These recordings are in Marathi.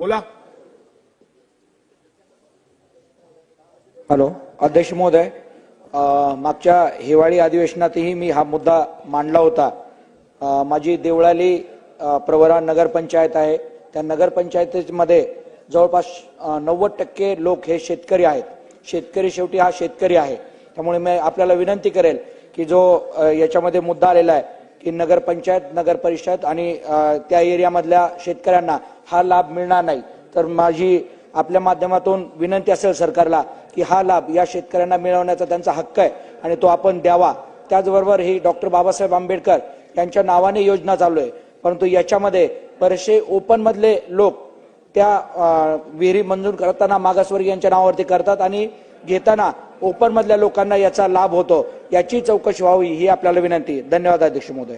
बोला. हॅलो अध्यक्ष महोदय मागच्या हिवाळी अधिवेशनातही मी हा मुद्दा मांडला होता. माझी देवळाली प्रवरा नगरपंचायत आहे. त्या नगरपंचायतीमध्ये जवळपास नव्वद टक्के लोक हे शेतकरी आहेत. शेतकरी शेवटी हा शेतकरी आहे. त्यामुळे मी आपल्याला विनंती करेल की जो याच्यामध्ये मुद्दा आलेला आहे की नगरपंचायत नगर परिषद आणि त्या एरियामधल्या शेतकऱ्यांना हा लाभ मिळणार नाही. तर माझी आपल्या माध्यमातून विनंती असेल सरकारला की हा लाभ या शेतकऱ्यांना मिळवण्याचा त्यांचा हक्क आहे आणि तो आपण द्यावा. त्याचबरोबर ही डॉक्टर बाबासाहेब आंबेडकर यांच्या नावाने योजना चालू आहे. परंतु याच्यामध्ये बरेचसे ओपनमधले लोक त्या विहिरी मंजूर करताना मागासवर्गीयांच्या नावावरती करतात आणि घेताना ओपनमधल्या लोकांना याचा लाभ होतो याची चौकशी व्हावी ही आपल्याला विनंती. धन्यवाद अध्यक्ष महोदय.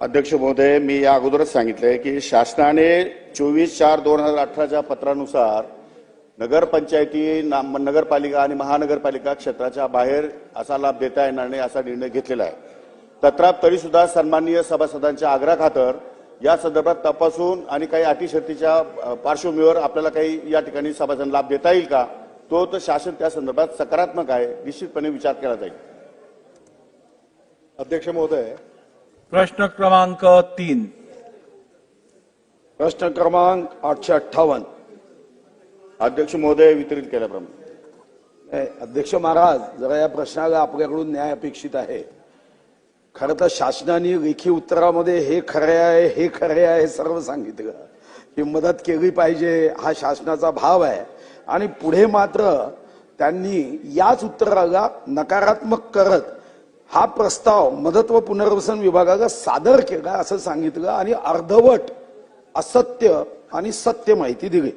अध्यक्ष महोदय मी या अगोदरच सांगितलंय की शासनाने चोवीस चार दोन हजार अठराच्या पत्रानुसार नगरपंचायती नगरपालिका आणि महानगरपालिका क्षेत्राच्या बाहेर असा लाभ देता येणार नाही असा निर्णय घेतलेला आहे. तत्राप तरी सुद्धा सन्माननीय सभासदांच्या आग्रहाखातर या संदर्भात तपासून आणि काही अटी शर्तीच्या पार्श्वभूमीवर आपल्याला काही या ठिकाणी सभासद लाभ देता येईल का? तो तर शासन त्या संदर्भात सकारात्मक आहे निश्चितपणे विचार केला जाईल. अध्यक्ष महोदय. प्रश्न क्रमांक तीन. प्रश्न क्रमांक आठशे अठ्ठावन्न. अध्यक्ष महोदय वितरित केल्याप्रमाणे. अध्यक्ष महाराज जरा या प्रश्नाला आपल्याकडून न्याय अपेक्षित आहे. खरं तर शासनाने लेखी उत्तरामध्ये हे खरे आहे हे खरे आहे हे सर्व सांगितलं. की मदत केली पाहिजे हा शासनाचा भाव आहे. आणि पुढे मात्र त्यांनी याच उत्तराला नकारात्मक करत हा प्रस्ताव मदत व पुनर्वसन विभागाला सादर केला असं सांगितलं आणि अर्धवट असत्य आणि सत्य माहिती दिली.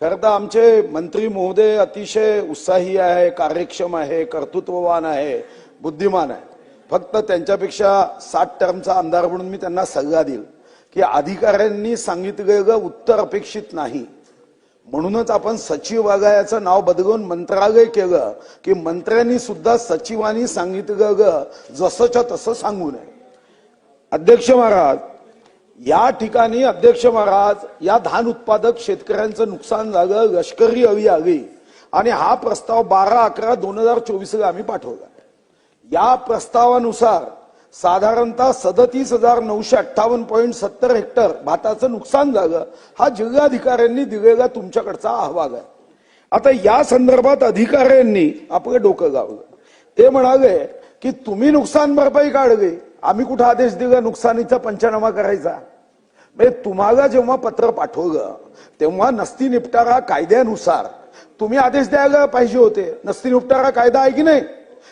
खरं तर आमचे मंत्री महोदय अतिशय उत्साही आहे कार्यक्षम आहे कर्तृत्ववान आहे बुद्धिमान आहे. फक्त त्यांच्यापेक्षा साठ टर्मचा आमदार म्हणून मी त्यांना सल्ला देईल की अधिकाऱ्यांनी सांगितलेलं उत्तर अपेक्षित नाही. म्हणूनच आपण सचिवालयाचं नाव बदलून मंत्रालय केलं की मंत्र्यांनी सुद्धा सचिवांनी सांगितलेलं जसंच्या तसं सांगू नये. अध्यक्ष महाराज या ठिकाणी अध्यक्ष महाराज या धान उत्पादक शेतकऱ्यांचं नुकसान झालं लष्करी हवी आली. आणि हा प्रस्ताव बारा अकरा दोन हजार चोवीसला आम्ही पाठवला. या प्रस्तावानुसार साधारणतः सदतीस हजार नऊशे अठ्ठावन्न पॉईंट सत्तर हेक्टर भाताचं नुकसान झालं हा जिल्हाधिकाऱ्यांनी दिलेला तुमच्याकडचा अहवाल आहे. आता या संदर्भात अधिकाऱ्यांनी आपलं डोकं गावलं ते म्हणाले की तुम्ही नुकसान भरपाई काढली. आम्ही कुठं आदेश दिला? नुकसानीचा पंचनामा करायचा. म्हणजे तुम्हाला जेव्हा पत्र पाठवलं तेव्हा नसती निपटारा कायद्यानुसार. तुम्ही आदेश द्यायला पाहिजे होते. नसती निपटारा कायदा आहे की नाही?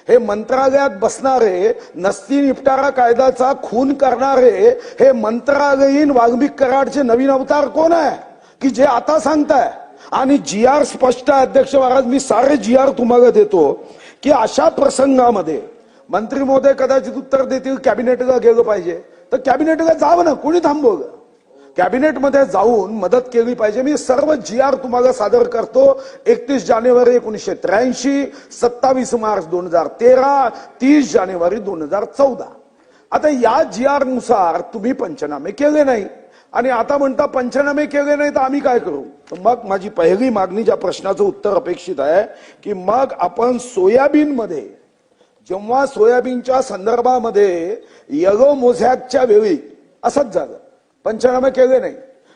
हे मंत्रालयात बसणारे नसती निपटारा कायद्याचा खून करणारे हे मंत्रालयीन वाल्मिक कराडचे नवीन अवतार कोण आहे? की जे आता सांगताय? आणि जी आर स्पष्ट आहे अध्यक्ष महाराज मी सारे जी आर तुम्हाला देतो की अशा प्रसंगामध्ये मंत्री महोदय कदाचित उत्तर देतील कॅबिनेटला गेलं पाहिजे. तर कॅबिनेटला जावं ना कोणी थांबवलं? कॅबिनेटमध्ये जाऊन मदत केली पाहिजे. मी सर्व जी आर तुम्हाला सादर करतो. एकतीस जानेवारी एकोणीसशे त्र्याऐंशी सत्तावीस मार्च दोन हजार तेरा तीस जानेवारी दोन हजार चौदा. आता या जी आरनुसार तुम्ही पंचनामे केले नाही. आणि आता म्हणता पंचनामे केले नाही तर आम्ही काय करू? तर मग माझी पहिली मागणी ज्या प्रश्नाचं उत्तर अपेक्षित आहे की मग आपण सोयाबीनमध्ये जेव्हा सोयाबीनच्या संदर्भामध्ये यलो मोझॅकच्या वेळी असंच झालं. पंचनामे केले नाही.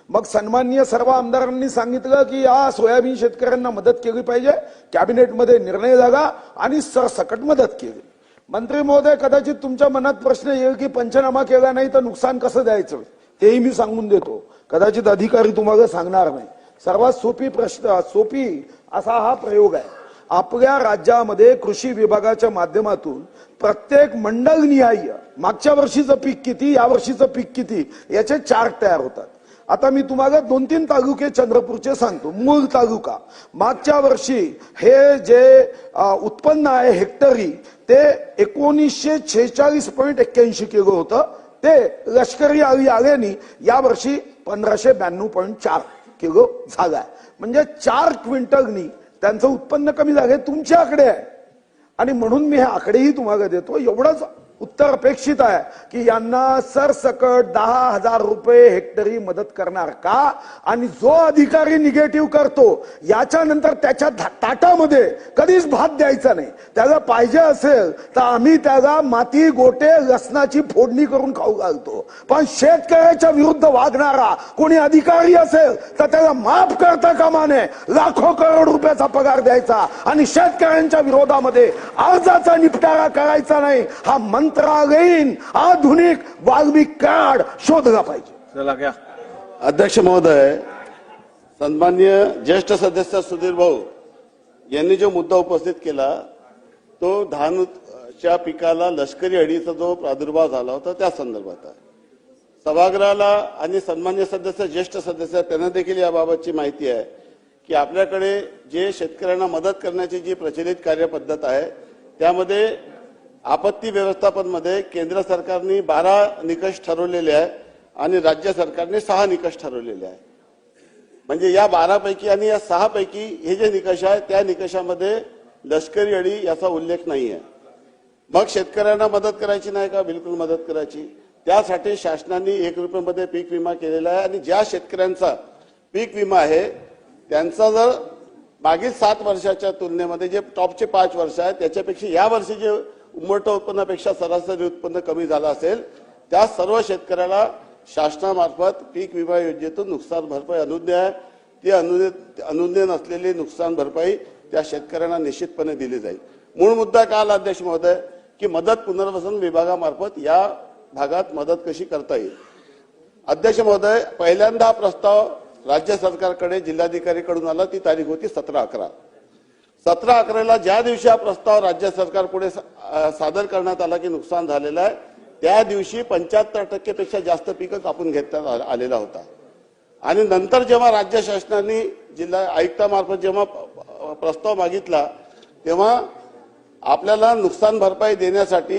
मग सन्माननीय सर्व आमदारांनी सांगितलं की या सोयाबीन शेतकऱ्यांना मदत केली पाहिजे. कॅबिनेटमध्ये निर्णय झाला आणि सरसकट मदत केली. मंत्री महोदय कदाचित तुमच्या मनात प्रश्न येईल की पंचनामा केला नाही तर नुकसान कसं द्यायचं? तेही मी सांगून देतो. कदाचित अधिकारी तुम्हाला सांगणार नाही. सर्वात सोपी प्रश्न सोपी असा हा प्रयोग आहे. आपल्या राज्यामध्ये कृषी विभागाच्या माध्यमातून प्रत्येक मंडल निहाय मागच्या वर्षीचं पीक किती या वर्षीचं पीक किती याचे चार्ट तयार होतात. आता मी तुम्हाला दोन तीन तालुके चंद्रपूरचे सांगतो. मूळ तालुका. मागच्या वर्षी हे जे उत्पन्न आहे हेक्टरी ते एकोणीसशे छेचाळीस पॉईंट एक्क्याऐंशी किलो होतं. ते लष्करी आली आल्याने यावर्षी पंधराशे ब्याण्णव पॉईंट चार किलो झालाय. म्हणजे चार क्विंटलनी त्यांचं उत्पन्न कमी झालंय तुमच्या आकडे आहे. आणि म्हणून मी हे आकडेही तुम्हाला देतो एवढंच उत्तर अपेक्षित आहे की यांना सरसकट दहा हजार रुपये हेक्टरी मदत करणार का? आणि जो अधिकारी निगेटिव्ह करतो याच्यानंतर त्याच्या ताटामध्ये कधीच भात द्यायचा नाही. त्याला पाहिजे असेल तर आम्ही त्याला माती गोटे लसणाची फोडणी करून खाऊ घालतो. पण शेतकऱ्याच्या विरुद्ध वागणारा कोणी अधिकारी असेल तर त्याला माफ करता कामा नये. लाखो करोड रुपयाचा पगार द्यायचा आणि शेतकऱ्यांच्या विरोधामध्ये अर्जाचा निपटारा करायचा नाही. हा मन मंत्रालयीन आधुनिक वाल्मिक कार्ड शोधला पाहिजे. अध्यक्ष महोदय सन्मान्य ज्येष्ठ सदस्य सुधीर भाऊ यांनी जो मुद्दा उपस्थित केला तो धानच्या पिकाला लष्करी अडीचा जो प्रादुर्भाव झाला होता त्या संदर्भात आहे. सभागृहाला आणि सन्मान्य सदस्य ज्येष्ठ सदस्य त्यांना देखील याबाबतची माहिती आहे की आपल्याकडे जे शेतकऱ्यांना मदत करण्याची जी प्रचलित कार्यपद्धत आहे त्यामध्ये आपत्ती व्यवस्थापनमध्ये केंद्र सरकारने बारा निकष ठरवलेले आहे आणि राज्य सरकारने सहा निकष ठरवलेले आहे. म्हणजे या बारापैकी आणि या सहापैकी हे जे निकष आहे त्या निकषामध्ये लष्करी अडी याचा उल्लेख नाही आहे. मग शेतकऱ्यांना मदत करायची नाही का? बिलकुल मदत करायची. त्यासाठी शासनाने एक रुपयामध्ये पीक विमा केलेला आहे आणि ज्या शेतकऱ्यांचा पीक विमा आहे त्यांचा जर मागील सात वर्षाच्या तुलनेमध्ये जे टॉपचे पाच वर्ष आहेत त्याच्यापेक्षा या वर्षी जे उंबरठा उत्पन्नापेक्षा सरासरी उत्पन्न कमी झालं असेल त्या सर्व शेतकऱ्याला शासनामार्फत पीक विमा योजनेतून नुकसान भरपाई अनुज्ञ आहे. ती अनुज्ञ अनुज्ञ नसलेली नुकसान भरपाई त्या शेतकऱ्यांना निश्चितपणे दिली जाईल. मूळ मुद्दा काय आला अध्यक्ष महोदय? की मदत पुनर्वसन विभागामार्फत या भागात मदत कशी करता येईल? अध्यक्ष महोदय पहिल्यांदा प्रस्ताव राज्य सरकारकडे जिल्हाधिकारीकडून आला ती तारीख होती सतरा अकरा. सतरा अकराला ज्या दिवशी हा प्रस्ताव राज्य सरकार पुढे सादर करण्यात आला की नुकसान झालेलं आहे त्या दिवशी पंच्याहत्तर टक्केपेक्षा जास्त पिकं कापून घेण्यात आ- आलेला होता. आणि नंतर जेव्हा राज्य शासनाने जिल्हा आयुक्तामार्फत जेव्हा प्रस्ताव मागितला तेव्हा आपल्याला नुकसान भरपाई देण्यासाठी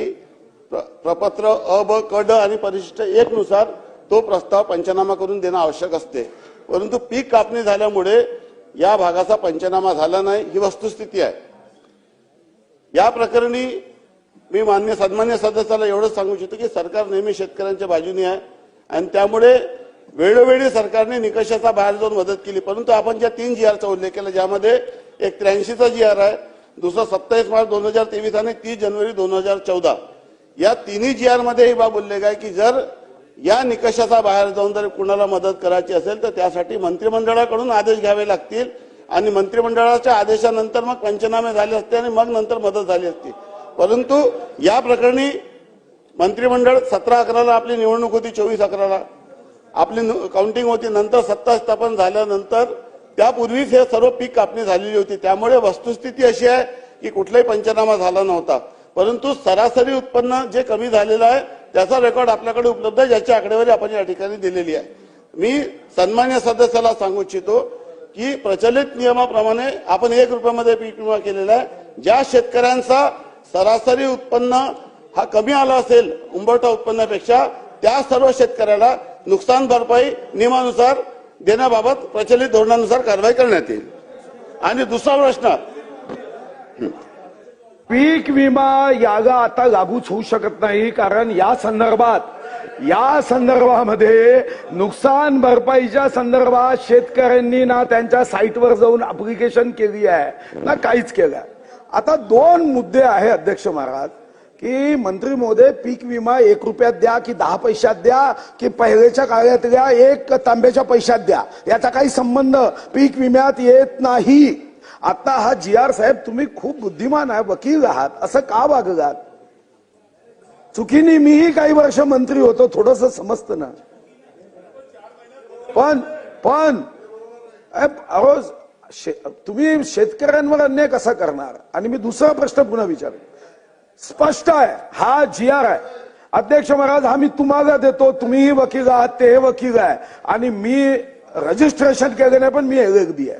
प्र- प्रपत्र अ ब क ड आणि परिशिष्ट एक नुसार तो प्रस्ताव पंचनामा करून देणं आवश्यक असते. परंतु पीक कापणी झाल्यामुळे या भागाचा पंचनामा झाला नाही ही वस्तुस्थिती आहे. या प्रकरणी मी मान्य सन्मान्य सदस्याला एवढंच सांगू इच्छितो की सरकार नेहमी शेतकऱ्यांच्या बाजूने आहे आणि त्यामुळे वेळोवेळी सरकारने निकषाचा बाहेर जाऊन मदत केली. परंतु आपण ज्या तीन जी आरचा उल्लेख केला ज्यामध्ये एक त्र्याऐंशीचा जी आर आहे दुसरा सत्तावीस मार्च दोन हजार तेवीस आणि तीस जानेवारी दोन हजार चौदा. या तिन्ही जी आर ही बाब उल्लेख आहे की जर या निकषाचा बाहेर जाऊन जर कुणाला मदत करायची असेल तर त्यासाठी मंत्रिमंडळाकडून आदेश घ्यावे लागतील. आणि मंत्रिमंडळाच्या आदेशानंतर मग पंचनामे झाले असते आणि मग नंतर मदत झाली असती. परंतु या प्रकरणी मंत्रिमंडळ सतरा अकराला आपली निवडणूक होती चोवीस अकराला. आपली काउंटिंग होती नंतर सत्ता स्थापन झाल्यानंतर त्यापूर्वीच हे सर्व पीक कापणी झालेली होती. त्यामुळे वस्तुस्थिती अशी आहे की कुठलाही पंचनामा झाला नव्हता. परंतु सरासरी उत्पन्न जे कमी झालेलं आहे त्याचा रेकॉर्ड आपल्याकडे उपलब्ध आहे ज्याची आकडेवारी आपण या ठिकाणी दिलेली आहे. मी सन्मान्य सदस्याला सांगू इच्छितो की प्रचलित नियमाप्रमाणे आपण एक रुपयामध्ये पीक विमा केलेला आहे. ज्या शेतकऱ्यांचा सरासरी उत्पन्न हा कमी आला असेल उंबरठा उत्पन्नापेक्षा त्या सर्व शेतकऱ्याला नुकसान भरपाई नियमानुसार देण्याबाबत प्रचलित धोरणानुसार कारवाई करण्यात येईल. आणि दुसरा प्रश्न पीक विमा यागा आता लागूच होऊ शकत नाही कारण या संदर्भात या संदर्भामध्ये नुकसान भरपाईच्या संदर्भात शेतकऱ्यांनी ना त्यांच्या साईटवर जाऊन अप्लिकेशन केली आहे ना काहीच केलं आता दोन मुद्दे आहे अध्यक्ष महाराज की मंत्री महोदय पीक विमा एक रुपयात द्या की दहा पैशात द्या की पहिल्याच्या काळातल्या एक तांब्याच्या पैशात द्या याचा काही संबंध पीक विम्यात येत नाही. आता हा जी आर साहेब तुम्ही खूप बुद्धिमान आहे वकील आहात असं का वागलात चुकीने मीही काही वर्ष मंत्री होतो थोडस समजतं ना. पण पण अहो शे- तुम्ही शेतकऱ्यांवर अन्याय कसा करणार? आणि मी दुसरा प्रश्न पुन्हा विचार स्पष्ट आहे हा जी आर आहे. अध्यक्ष महाराज हा मी तुम्हाला देतो तुम्हीही वकील आहात ते हे वकील आहे. आणि मी रजिस्ट्रेशन केलं नाही पण मी एल आहे.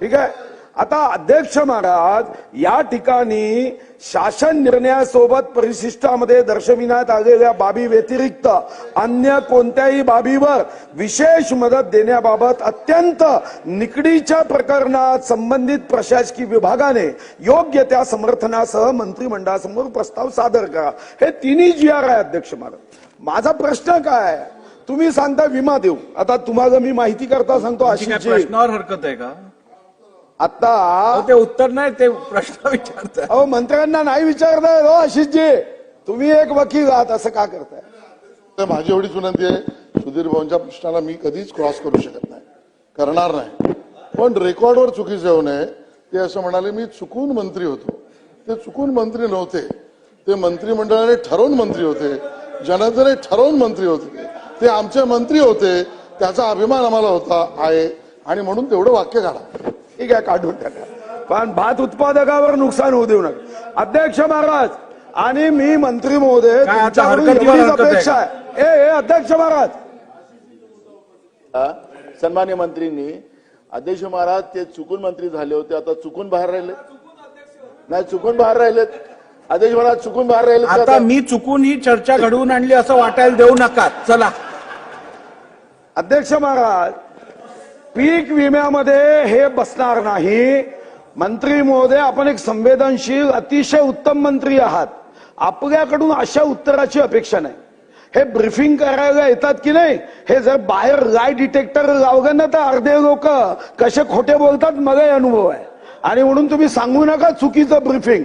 ठीक आहे? आता अध्यक्ष महाराज या ठिकाणी शासन निर्णयासोबत परिशिष्टामध्ये दर्शविण्यात आलेल्या बाबी व्यतिरिक्त अन्य कोणत्याही बाबीवर विशेष मदत देण्याबाबत अत्यंत निकडीच्या प्रकरणात संबंधित प्रशासकीय विभागाने योग्य त्या समर्थनासह मंत्रिमंडळासमोर प्रस्ताव सादर करा. हे तिन्ही जी आर आहे अध्यक्ष महाराज. माझा प्रश्न काय? तुम्ही सांगता विमा देऊ. आता तुम्हाला मी माहिती करता सांगतो आशिषजी. प्रश्नावर हरकत आहे का? आता ते उत्तर नाही ते प्रश्न विचारताय. अहो मंत्र्यांना नाही विचारताय हो आशिषजी. तुम्ही एक वकील आहात असं का करताय? तर माझी एवढीच विनंती आहे सुधीर भाऊंच्या प्रश्नाला मी कधीच क्रॉस करू शकत नाही. करणार नाही. पण रेकॉर्डवर चुकीचं येऊ नये ते असं म्हणाले मी चुकून मंत्री होतो. ते चुकून मंत्री नव्हते. ते मंत्रिमंडळाने ठरवून मंत्री होते. जनार्दने ठरवून मंत्री होते. ते आमचे मंत्री होते. त्याचा अभिमान आम्हाला होता आहे. आणि म्हणून तेवढं वाक्य काढा. ठीक आहे काढून टाका. पण भात उत्पादकावर नुकसान होऊ देऊ नका. अध्यक्ष महाराज आणि मी मंत्री महोदय काय आता तुमच्याकडून हरकतीवर एवढीच हरकत आहे? अपेक्षा आहे. ए ए, अध्यक्ष महाराज? सन्मान्य मंत्रींनी अध्यक्ष महाराज ते चुकून मंत्री झाले होते आता चुकून बाहेर राहिले. नाही चुकून बाहेर राहिलेत. अध्यक्ष महाराज चुकून बाहेर राहिले आता. मी चुकून ही चर्चा घडवून आणली असं वाटायला देऊ नका. चला. अध्यक्ष महाराज पीक विम्यामध्ये हे बसणार नाही. मंत्री महोदय आपण एक संवेदनशील अतिशय उत्तम मंत्री आहात. आपल्याकडून अशा उत्तराची अपेक्षा नाही. हे ब्रिफिंग करायला येतात की नाही हे जर बाहेर लाय डिटेक्टर लावलं ना तर अर्धे लोक कसे खोटे बोलतात मलाही अनुभव आहे. आणि म्हणून तुम्ही सांगू नका चुकीचं ब्रिफिंग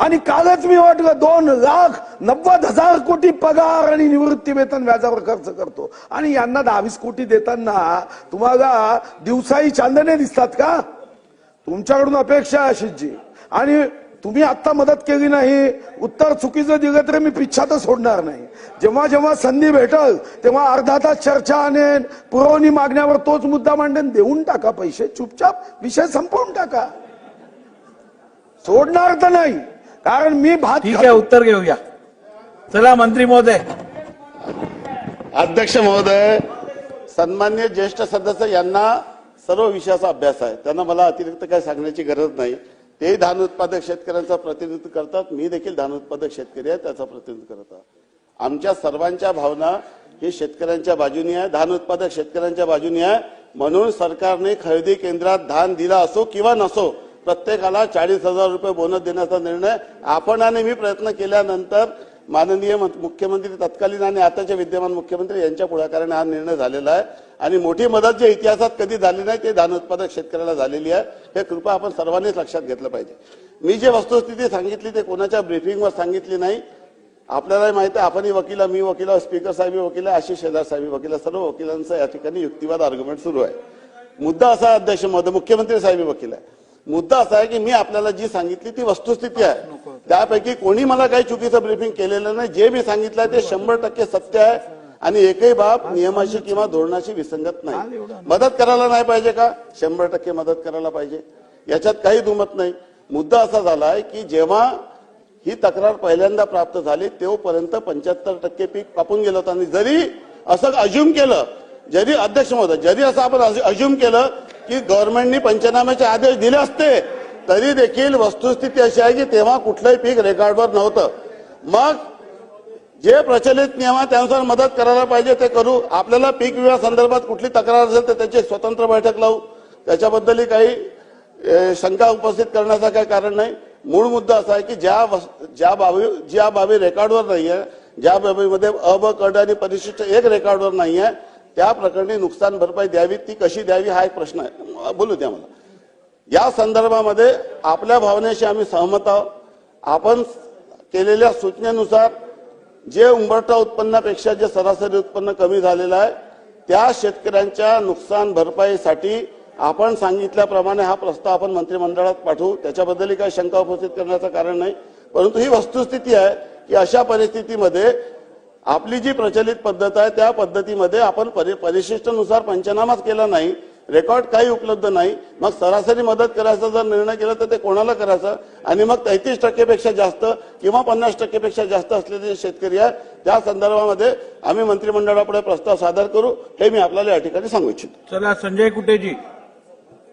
आणि कालच मी वाटलं दोन लाख नव्वद हजार कोटी पगार आणि निवृत्ती वेतन व्याजावर खर्च करतो. आणि यांना दहावीस कोटी देताना तुम्हाला दिवसाही चांदणे दिसतात का? तुमच्याकडून अपेक्षा आहे अशीची आणि तुम्ही आत्ता मदत केली नाही उत्तर चुकीचं दिलं तरी मी पिच्छातच सोडणार नाही. जेव्हा जेव्हा संधी भेटल तेव्हा अर्धा तास चर्चा आणेन पुरवणी मागण्यावर तोच मुद्दा मांडेन देऊन टाका पैसे चुपचाप विषय संपवून टाका. सोडणार तर नाही. कारण मी भात ठीक आहे उत्तर घेऊया. चला मंत्री महोदय. अध्यक्ष महोदय सन्मान्य ज्येष्ठ सदस्य यांना सर्व विषयाचा अभ्यास आहे. त्यांना मला अतिरिक्त काय सांगण्याची गरज नाही. ते धान उत्पादक शेतकऱ्यांचा प्रतिनिधित्व करतात. मी देखील धान उत्पादक शेतकरी आहे त्याचा प्रतिनिधित्व करत आहे. आमच्या सर्वांच्या भावना ही शेतकऱ्यांच्या बाजूनी आहे धान उत्पादक शेतकऱ्यांच्या बाजूनी आहे. म्हणून सरकारने खरेदी केंद्रात धान दिला असो किंवा नसो प्रत्येकाला चाळीस हजार रुपये बोनस देण्याचा निर्णय आपण आणि मी प्रयत्न केल्यानंतर माननीय मुख्यमंत्री तत्कालीन आणि आताचे विद्यमान मुख्यमंत्री यांच्या पुढाकाराने हा निर्णय झालेला आहे. आणि मोठी मदत जी इतिहासात कधी झाली नाही ते धान उत्पादक शेतकऱ्याला झालेली आहे. हे कृपा आपण सर्वांनीच लक्षात घेतलं पाहिजे. मी जे वस्तुस्थिती सांगितली ते कोणाच्या ब्रीफिंगवर सांगितली नाही. आपल्यालाही माहिती आहे आपणही वकील मी वकील आहे, स्पीकर साहेब वकील आहे, आशिष शेजार साहेब वकील सर्व वकिलांचा या ठिकाणी युक्तिवाद आर्ग्युमेंट सुरू आहे. मुद्दा असा अध्यक्ष महोदय मुख्यमंत्री साहेब वकील आहे. मुद्दा असा आहे की मी आपल्याला जी सांगितली ती वस्तुस्थिती आहे. त्यापैकी कोणी मला काही चुकीचं ब्रीफिंग केलेलं नाही. जे मी सांगितलंय ते शंभर टक्के सत्य आहे आणि एकही बाब नियमाशी किंवा धोरणाशी विसंगत नाही. मदत करायला नाही पाहिजे का? शंभर टक्के मदत करायला पाहिजे. याच्यात काही दुमत नाही. मुद्दा असा झालाय की जेव्हा ही तक्रार पहिल्यांदा प्राप्त झाली तेव्हापर्यंत पंच्याहत्तर टक्के पीक कापून गेलं होतं. आणि जरी असं अज्युम केलं जरी अध्यक्ष महोदय जरी असं आपण अज्युम केलं की गव्हर्नमेंटनी पंचनाम्याचे आदेश दिले असते तरी देखील वस्तुस्थिती अशी आहे की तेव्हा कुठलंही पीक रेकॉर्डवर नव्हतं. मग जे प्रचलित नियम आहे त्यानुसार मदत करायला पाहिजे ते करू. आपल्याला पीक विमा संदर्भात कुठली तक्रार असेल तर त्याची स्वतंत्र बैठक लावू. त्याच्याबद्दलही काही शंका उपस्थित करण्याचं काही कारण नाही. मूळ मुद्दा असा आहे की ज्या ज्या बाबी ज्या बाबी रेकॉर्डवर नाही आहे ज्या बाबीमध्ये अ ब कड आणि परिशिष्ट एक रेकॉर्डवर नाही आहे त्या प्रकरणी नुकसान भरपाई द्यावी ती कशी द्यावी हा एक प्रश्न आहे. बोलू द्या मला. या संदर्भामध्ये आपल्या भावनेशी आम्ही सहमत आहोत. आपण केलेल्या सूचनेनुसार जे उंबरठा उत्पन्नापेक्षा जे सरासरी उत्पन्न कमी झालेलं आहे त्या शेतकऱ्यांच्या नुकसान भरपाईसाठी आपण सांगितल्याप्रमाणे हा प्रस्ताव आपण मंत्रिमंडळात पाठवू. त्याच्याबद्दलही काही शंका उपस्थित करण्याचं कारण नाही. परंतु ही वस्तुस्थिती आहे की अशा परिस्थितीमध्ये आपली जी प्रचलित पद्धत आहे त्या पद्धतीमध्ये आपण परिशिष्टनुसार पंचनामाच केला नाही रेकॉर्ड काही उपलब्ध नाही मग सरासरी मदत करायचा जर निर्णय केला तर ते कोणाला करायचं? आणि मग तेहतीस टक्केपेक्षा जास्त किंवा पन्नास टक्केपेक्षा जास्त असलेले जे शेतकरी आहे त्या संदर्भामध्ये आम्ही मंत्रिमंडळापुढे प्रस्ताव सादर करू हे मी आपल्याला या ठिकाणी सांगू इच्छितो. चला संजय कुटेजी.